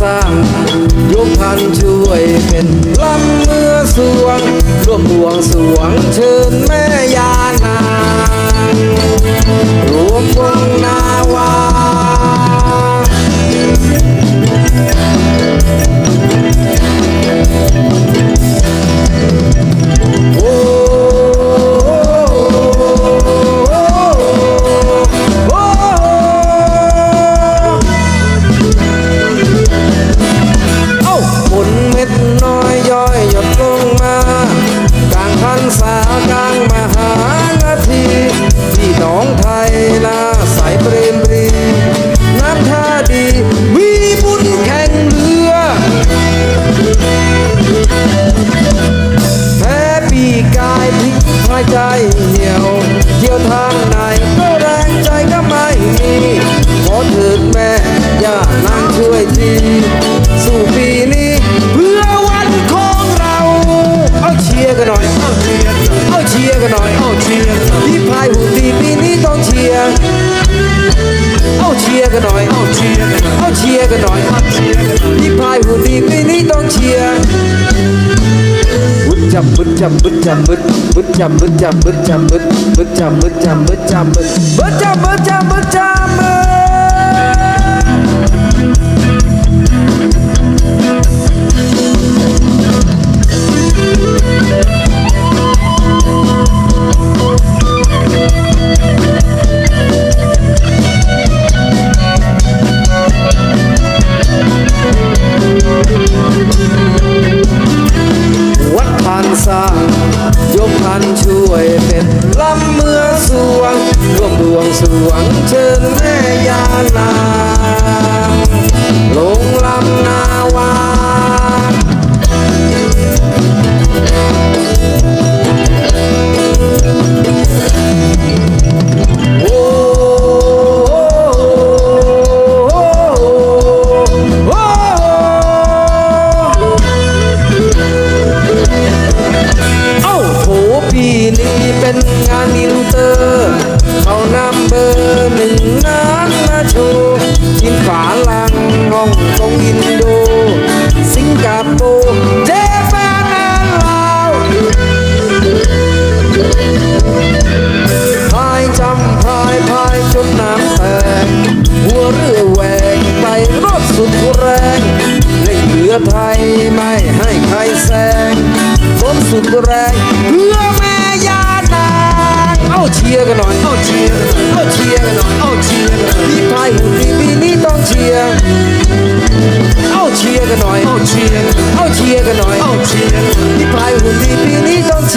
สร้างยกพันช่วยเป็นลำเมื่อสวงร่วมบวงสวงเชิญแม่ยา มากลางพันสากลางมหานาที ที่น้องไทยนาสายเปรมรีน้ำท่าดีวีบุญแข่งเรือแพ้ปีกายพลิกพายใจเหี่ยวเที่ยวทาง จำบึดจำบึดจำบึดบึดจำบึดจำบึดจำบึดบึดจำบึดจำบึดจำบึดบึดจำบึดจำบึดจำบึด วงร่วมดวงสวงเชิญแม่ยานางลงลำนาวา กงอินโด สิงคโปร์เจแปนแอนลาวพายจำพายพายจนน้ำแตกหัวเรือแหวกไปรถสุดแรงเล่นเรือไทยไม่ให้ใครแซงฝนสุดแรงเพื่อแม่ยานางเอาเชียร์กันหน่อยเอาเชียร์ พี่พายหุ่นดีปีนี้ต้องเ